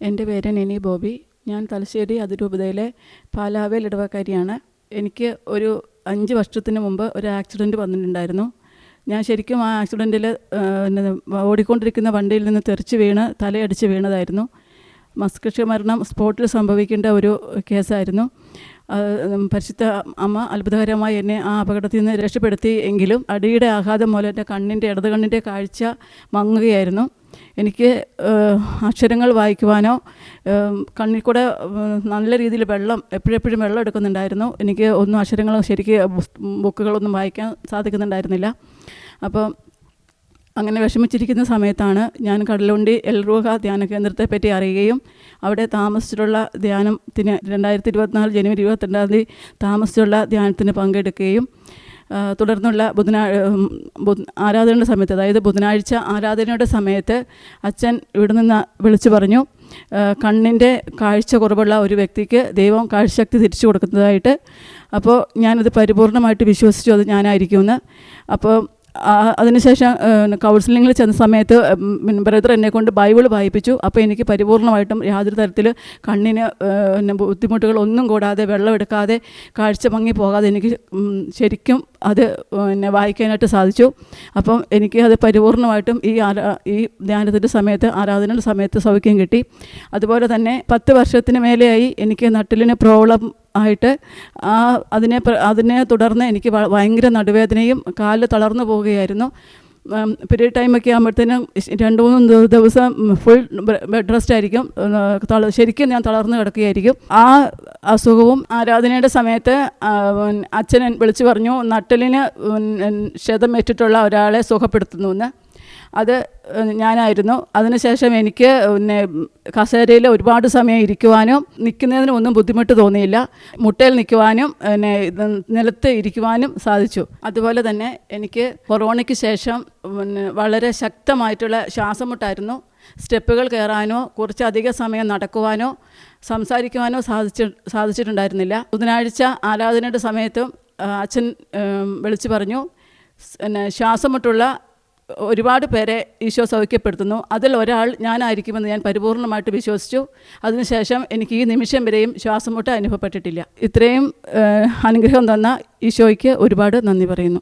എന്റെ പേര് നിനി ബോബി. ഞാൻ തലശ്ശേരി അതിരൂപതയിലെ പാലാവേൽ ഇടവക്കാരിയാണ്. എനിക്ക് ഒരു അഞ്ച് വർഷത്തിന് മുമ്പ് ഒരു ആക്സിഡന്റ് വന്നിട്ടുണ്ടായിരുന്നു. ഞാൻ ശരിക്കും ആ ആക്സിഡന്റിൽ ഓടിക്കൊണ്ടിരിക്കുന്ന വണ്ടിയിൽ നിന്ന് തെറിച്ച് വീണ് തലയടിച്ച് വീണതായിരുന്നു. മസ്കക്ഷ മരണം സ്പോട്ടിൽ സംഭവിക്കേണ്ട ഒരു കേസായിരുന്നു. പരിശുദ്ധ അമ്മ അത്ഭുതകരമായി എന്നെ ആ അപകടത്തിൽ നിന്ന് രക്ഷപ്പെടുത്തി എങ്കിലും അടിയുടെ ആഘാതം മൂലം എന്റെ കണ്ണിന്റെ ഇടത് കണ്ണിന്റെ കാഴ്ച മങ്ങുകയായിരുന്നു. എനിക്ക് അക്ഷരങ്ങൾ വായിക്കുവാനോ കണ്ണിൽ കൂടെ നല്ല രീതിയിൽ വെള്ളം എപ്പോഴെപ്പോഴും വെള്ളം എടുക്കുന്നുണ്ടായിരുന്നു. എനിക്ക് ഒന്നും അക്ഷരങ്ങൾ ശരിക്ക് ബുക്കുകളൊന്നും വായിക്കാൻ സാധിക്കുന്നുണ്ടായിരുന്നില്ല. അപ്പോൾ അങ്ങനെ വിഷമിച്ചിരിക്കുന്ന സമയത്താണ് ഞാൻ കടലുണ്ടി എൽറൂഹ ധ്യാന കേന്ദ്രത്തെ പറ്റി അറിയുകയും അവിടെ താമസിച്ചിട്ടുള്ള ധ്യാനത്തിന് രണ്ടായിരത്തി ഇരുപത്തിനാല് ജനുവരി ഇരുപത്തിരണ്ടാം തീയതി താമസിച്ചുള്ള ധ്യാനത്തിന് പങ്കെടുക്കുകയും തുടർന്നുള്ള ബുധനാ ആരാധനയുടെ സമയത്ത് അതായത് ബുധനാഴ്ച ആരാധനയുടെ സമയത്ത് അച്ഛൻ ഇവിടെ നിന്ന് വിളിച്ചു പറഞ്ഞു കണ്ണിന്റെ കാഴ്ച കുറവുള്ള ഒരു വ്യക്തിക്ക് ദൈവം കാഴ്ചശക്തി തിരിച്ചു കൊടുക്കുന്നതായിട്ട്. അപ്പോൾ ഞാനത് പരിപൂർണമായിട്ട് വിശ്വസിച്ചു അത് ഞാനായിരിക്കുമെന്ന്. അപ്പോൾ അതിനുശേഷം കൗൺസിലിങ്ങിൽ ചെന്ന സമയത്ത് ബ്രദർ എന്നെ കൊണ്ട് ബൈബിൾ വായിപ്പിച്ചു. അപ്പോൾ എനിക്ക് പരിപൂർണമായിട്ടും യാതൊരു തരത്തിൽ കണ്ണിന് ബുദ്ധിമുട്ടുകൾ ഒന്നും കൂടാതെ വെള്ളമെടുക്കാതെ കാഴ്ച മങ്ങി പോകാതെ എനിക്ക് ശരിക്കും അത് പിന്നെ വായിക്കാനായിട്ട് സാധിച്ചു. അപ്പം എനിക്ക് അത് പരിപൂർണമായിട്ടും ഈ ആരാ ഈ ധ്യാനത്തിന്റെ സമയത്ത് ആരാധനയുടെ സമയത്ത് സൗഖ്യം കിട്ടി. അതുപോലെ തന്നെ പത്ത് വർഷത്തിന് മേലെയായി എനിക്ക് നട്ടിലിന് പ്രോബ്ലം ആയിട്ട് ആ അതിനെ അതിനെ തുടർന്ന് എനിക്ക് ഭയങ്കര നടുവേദനയും കാൽ തളർന്നു പോവുകയായിരുന്നു. പീരീഡ് ടൈമൊക്കെ ആകുമ്പോഴത്തേനും രണ്ട് മൂന്ന് ദിവ- ദിവസം ഫുൾ ബെഡ് റെസ്റ്റ് ആയിരിക്കും. ശരിക്കും ഞാൻ തളർന്നു കിടക്കുകയായിരിക്കും. ആ അസുഖവും ആരാധനയുടെ സമയത്ത് അച്ഛൻ വിളിച്ചു പറഞ്ഞു നട്ടലിന് ക്ഷതമേറ്റിട്ടുള്ള ഒരാളെ സുഖപ്പെടുത്തുന്നു അത് ഞാനായിരുന്നു. അതിനുശേഷം എനിക്ക് പിന്നെ കസേരയിൽ ഒരുപാട് സമയം ഇരിക്കുവാനും നിൽക്കുന്നതിനും ഒന്നും ബുദ്ധിമുട്ട് തോന്നിയില്ല. മുട്ടയിൽ നിൽക്കുവാനും പിന്നെ നിലത്ത് ഇരിക്കുവാനും സാധിച്ചു. അതുപോലെ തന്നെ എനിക്ക് കൊറോണയ്ക്ക് ശേഷം പിന്നെ വളരെ ശക്തമായിട്ടുള്ള ശ്വാസം മുട്ടായിരുന്നു സ്റ്റെപ്പുകൾ കയറാനോ കുറച്ചധിക സമയം നടക്കുവാനോ സംസാരിക്കുവാനോ സാധിച്ചു സാധിച്ചിട്ടുണ്ടായിരുന്നില്ല. ബുധനാഴ്ച ആരാധനയുടെ സമയത്തും അച്ഛൻ വിളിച്ചു പറഞ്ഞു പിന്നെ ശ്വാസം മുട്ടുള്ള ഒരുപാട് പേരെ ഈശോ സൗഖ്യപ്പെടുത്തുന്നു. അതിൽ ഒരാൾ ഞാനായിരിക്കുമെന്ന് ഞാൻ പരിപൂർണമായിട്ട് വിശ്വസിച്ചു. അതിനുശേഷം എനിക്ക് ഈ നിമിഷം വരെയും ശ്വാസം മുട്ട അനുഭവപ്പെട്ടിട്ടില്ല. ഇത്രയും അനുഗ്രഹം തന്ന ഈശോയ്ക്ക് ഒരുപാട് നന്ദി പറയുന്നു.